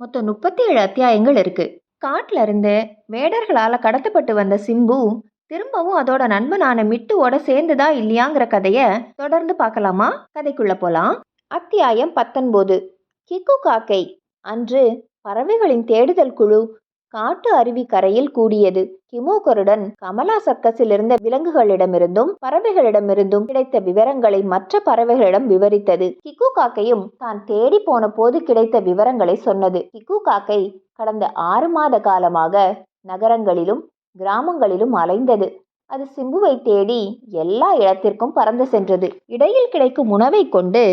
மொத்தம் முப்பத்தி ஏழு அத்தியாயங்கள் இருக்கு. காட்டுல இருந்து வேடர்களால கடத்தப்பட்டு வந்த சிம்பு திரும்பவும் அதோட நண்பனான மிட்டுவோட சேர்ந்துதா இல்லையாங்கிற கதையை தொடர்ந்து பார்க்கலாமா? கதைக்குள்ள போலாம். அத்தியாயம் பத்தொன்பது. கிக்கு காக்கை அன்று பறவைகளின் தேடுதல் குழு காட்டு அருவி கரையில் கூடியது. கிமோகருடன் கமலா சர்க்கஸில் இருந்த விலங்குகளிடமிருந்தும் பறவைகளிடமிருந்தும் கிடைத்த விவரங்களை மற்ற பறவைகளிடம் விவரித்தது. கிக்கு காக்கையும் தான் தேடி போன போது கிடைத்த விவரங்களை சொன்னது. கிக்கு காக்கை கடந்த ஆறு மாத காலமாக நகரங்களிலும் கிராமங்களிலும் அலைந்தது. அது சிம்புவை தேடி எல்லா இடத்திற்கும் பறந்து சென்றது. இடையில் கிடைக்கும் உணவை கொண்டு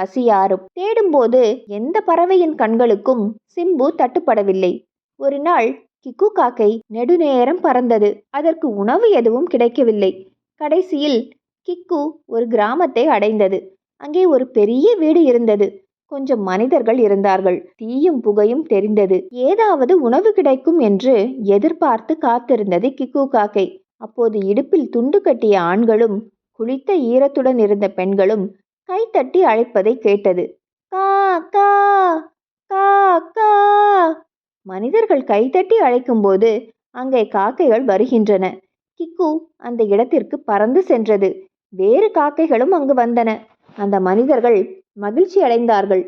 பசியாறும். தேடும்போது எந்த பறவையின் கண்களுக்கும் சிம்பு தட்டுப்படவில்லை. ஒரு நாள் கிக்கு காக்கை நெடுநேரம் பறந்தது. அதற்கு உணவு எதுவும் கிடைக்கவில்லை. கடைசியில் கிக்கு ஒரு கிராமத்தை அடைந்தது. அங்கே ஒரு பெரிய வீடு இருந்தது. கொஞ்சம் மனிதர்கள் இருந்தார்கள். தீயும் புகையும் தெரிந்தது. ஏதாவது உணவு கிடைக்கும் என்று எதிர்பார்த்து காத்திருந்தது கிக்கு காக்கை. அப்போது இடுப்பில் துண்டு கட்டிய ஆண்களும் குளித்த ஈரத்துடன் இருந்த பெண்களும் கைத்தட்டி அழைப்பதை கேட்டது. கா கா கா கா மனிதர்கள் கைதட்டி அழைக்கும்போது அங்கே காக்கைகள் வருகின்றன. கிக்கு அந்த இடத்திற்கு பறந்து சென்றது. வேறு காக்கைகளும் அங்கு வந்தன. அந்த மனிதர்கள் மகிழ்ச்சி அடைந்தார்கள்.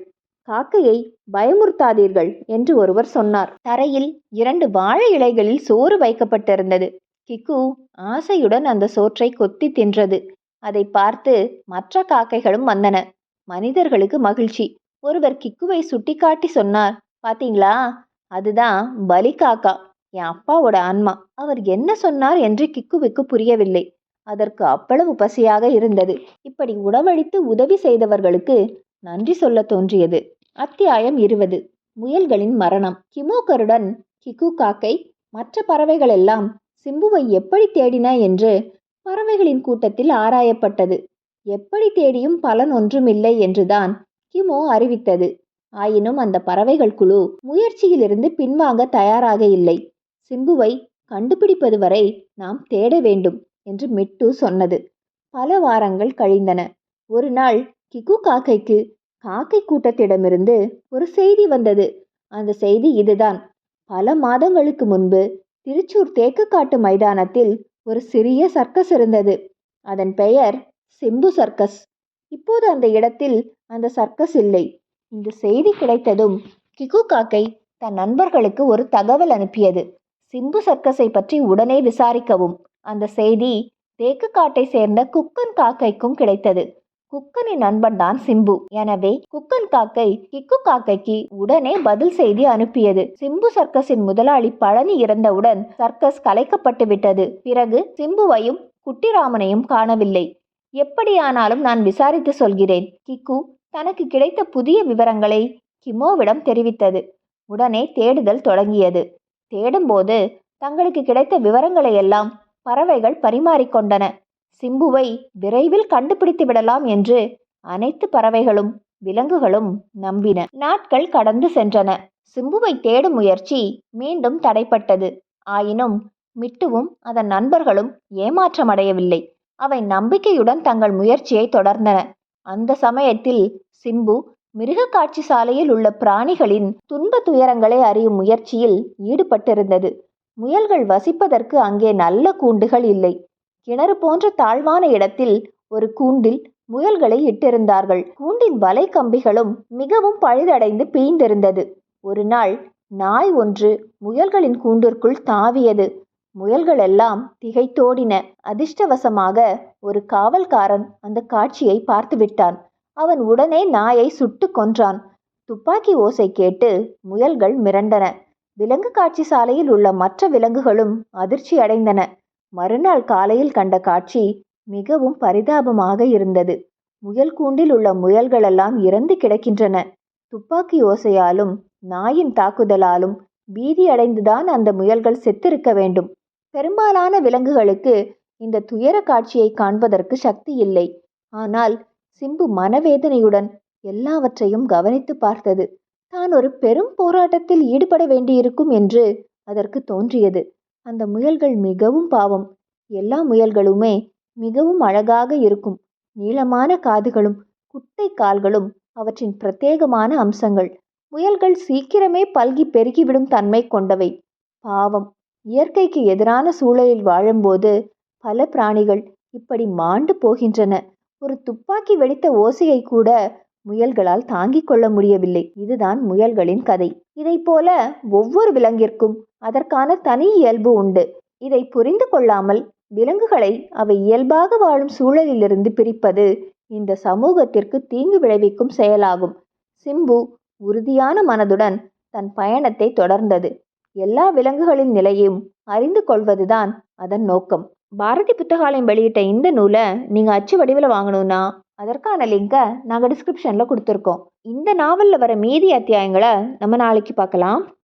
காக்கையை பயமுறுத்தாதீர்கள் என்று ஒருவர் சொன்னார். தரையில் இரண்டு வாழை இலைகளில் சோறு வைக்கப்பட்டிருந்தது. கிக்கு ஆசையுடன் அந்த சோற்றை கொத்தி தின்றது. அதை பார்த்து மற்ற காக்கைகளும் வந்தன. மனிதர்களுக்கு மகிழ்ச்சி. ஒருவர் கிக்குவை சுட்டிக்காட்டி சொன்னார். பாத்தீங்களா? அதுதான் பலி காக்கா என் அப்பாவோட ஆன்மா. அவர் என்ன சொன்னார் என்று கிக்குவுக்கு புரியவில்லை. அதற்கு அவ்வளவு பசியாக இருந்தது. இப்படி உணவளித்து உதவி செய்தவர்களுக்கு நன்றி சொல்ல தோன்றியது. அத்தியாயம் இருபது. முயல்களின் மரணம். கிமோக்கருடன் கிக்கு காக்கை மற்ற பறவைகள் எல்லாம் சிம்புவை எப்படி தேடின என்று பறவைகளின் கூட்டத்தில் ஆராயப்பட்டது. எப்படி தேடியும் பலன் ஒன்றுமில்லை என்றுதான் கிமோ அறிவித்தது. ஆயினும் அந்த பறவைகள் குழு முயற்சியிலிருந்து பின்வாங்க தயாராக இல்லை. சிம்புவை கண்டுபிடிப்பது வரை நாம் தேட வேண்டும் என்று மிட்டு சொன்னது. பல வாரங்கள் கழிந்தன. ஒரு நாள் கிகு காக்கைக்கு காக்கை கூட்டத்திடமிருந்து ஒரு செய்தி வந்தது. அந்த செய்தி இதுதான். பல மாதங்களுக்கு முன்பு திருச்சூர் தேக்குக்காட்டு மைதானத்தில் ஒரு சிறிய சர்க்கஸ் இருந்தது. அதன் பெயர் சிம்பு சர்க்கஸ். இப்போது அந்த இடத்தில் அந்த சர்க்கஸ் இல்லை. இந்த செய்தி கிடைத்ததும் கிகு காக்கை தன் நண்பர்களுக்கு ஒரு தகவல் அனுப்பியது. சிம்பு சர்க்கஸை பற்றி உடனே விசாரிக்கவும். அந்த செய்தி தேக்கு காட்டை சேர்ந்த குக்கன் காக்கைக்கும் கிடைத்தது. குக்கனின் நண்பன் தான் சிம்பு. எனவே குக்கன் காக்கை கிக்கு காக்கைக்கு உடனே பதில் செய்தி அனுப்பியது. சிம்பு சர்க்கஸின் முதலாளி பழனி இறந்தவுடன் சர்க்கஸ் கலைக்கப்பட்டு விட்டது. பிறகு சிம்புவையும் குட்டிராமனையும் காணவில்லை. எப்படியானாலும் நான் விசாரித்து சொல்கிறேன். கிக்கு தனக்கு கிடைத்த புதிய விவரங்களை கிமோவிடம் தெரிவித்தது. உடனே தேடுதல் தொடங்கியது. தேடும்போது தங்களுக்கு கிடைத்த விவரங்களை எல்லாம் பறவைகள் பரிமாறிக்கொண்டன. சிம்புவை விரைவில் கண்டுபிடித்து விடலாம் என்று அனைத்து பறவைகளும் விலங்குகளும் நம்பின. நாட்கள் கடந்து சென்றன. சிம்புவை தேடும் முயற்சி மீண்டும் தடைப்பட்டது. ஆயினும் மிட்டுவும் அதன் நண்பர்களும் ஏமாற்றமடையவில்லை. அவை நம்பிக்கையுடன் தங்கள் முயற்சியை தொடர்ந்தன. அந்த சமயத்தில் சிம்பு மிருக காட்சி சாலையில் உள்ள பிராணிகளின் துன்ப துயரங்களை அறியும் முயற்சியில் ஈடுபட்டிருந்தது. முயல்கள் வசிப்பதற்கு அங்கே நல்ல கூண்டுகள் இல்லை. கிணறு போன்ற தாழ்வான இடத்தில் ஒரு கூண்டில் முயல்களை இட்டிருந்தார்கள். கூண்டின் வலை கம்பிகளும் மிகவும் பழுதடைந்து பீய்ந்திருந்தது. ஒரு நாள் நாய் ஒன்று முயல்களின் கூண்டிற்குள் தாவியது. முயல்கள் எல்லாம் திகைத்தோடின. அதிர்ஷ்டவசமாக ஒரு காவல்காரன் அந்த காட்சியை பார்த்துவிட்டான். அவன் உடனே நாயை சுட்டு கொன்றான். துப்பாக்கி ஓசை கேட்டு முயல்கள் மிரண்டன. விலங்கு காட்சி சாலையில் உள்ள மற்ற விலங்குகளும் அதிர்ச்சி அடைந்தன. மறுநாள் காலையில் கண்ட காட்சி மிகவும் பரிதாபமாக இருந்தது. முயல் கூண்டில் உள்ள முயல்களெல்லாம் இறந்து கிடக்கின்றன. துப்பாக்கி ஓசையாலும் நாயின் தாக்குதலாலும் பீதி அடைந்துதான் அந்த முயல்கள் செத்திருக்க வேண்டும். பெரும்பாலான விலங்குகளுக்கு இந்த துயர காட்சியை காண்பதற்கு சக்தி இல்லை. ஆனால் சிம்பு மனவேதனையுடன் எல்லாவற்றையும் கவனித்து பார்த்தது. தான் ஒரு பெரும் போராட்டத்தில் ஈடுபட வேண்டியிருக்கும் என்று அதற்கு தோன்றியது. அந்த முயல்கள் மிகவும் பாவம். எல்லா முயல்களுமே மிகவும் அழகாக இருக்கும். நீளமான காதுகளும் குட்டை கால்களும் அவற்றின் பிரத்யேகமான அம்சங்கள். முயல்கள் சீக்கிரமே பல்கி பெருகிவிடும் தன்மை கொண்டவை. பாவம். இயற்கைக்கு எதிரான சூழலில் வாழும்போது பல பிராணிகள் இப்படி மாண்டு போகின்றன. ஒரு துப்பாக்கி வெடித்த ஓசையை கூட முயல்களால் தாங்கிக் கொள்ள முடியவில்லை. இதுதான் முயல்களின் கதை. இதைப் போல ஒவ்வொரு விலங்கிற்கும் அதற்கான தனி இயல்பு உண்டு. இதை புரிந்து கொள்ளாமல் விலங்குகளை அவை இயல்பாக வாழும் சூழலிலிருந்து பிரிப்பது இந்த சமூகத்திற்கு தீங்கு விளைவிக்கும் செயலாகும். சிம்பு உறுதியான மனதுடன் தன் பயணத்தை தொடர்ந்தது. எல்லா விலங்குகளின் நிலையும் அறிந்து கொள்வதுதான் அதன் நோக்கம். பாரதி புத்தகாலயம் வெளியிட்ட இந்த நூலை நீங்கள் அச்சு வடிவில் வாங்கணும்னா அதற்கான லிங்கை நாங்கள் டிஸ்கிரிப்ஷனில் கொடுத்துருக்கோம். இந்த நாவலில் வர மீதி அத்தியாயங்களை நம்ம நாளைக்கு பார்க்கலாம்.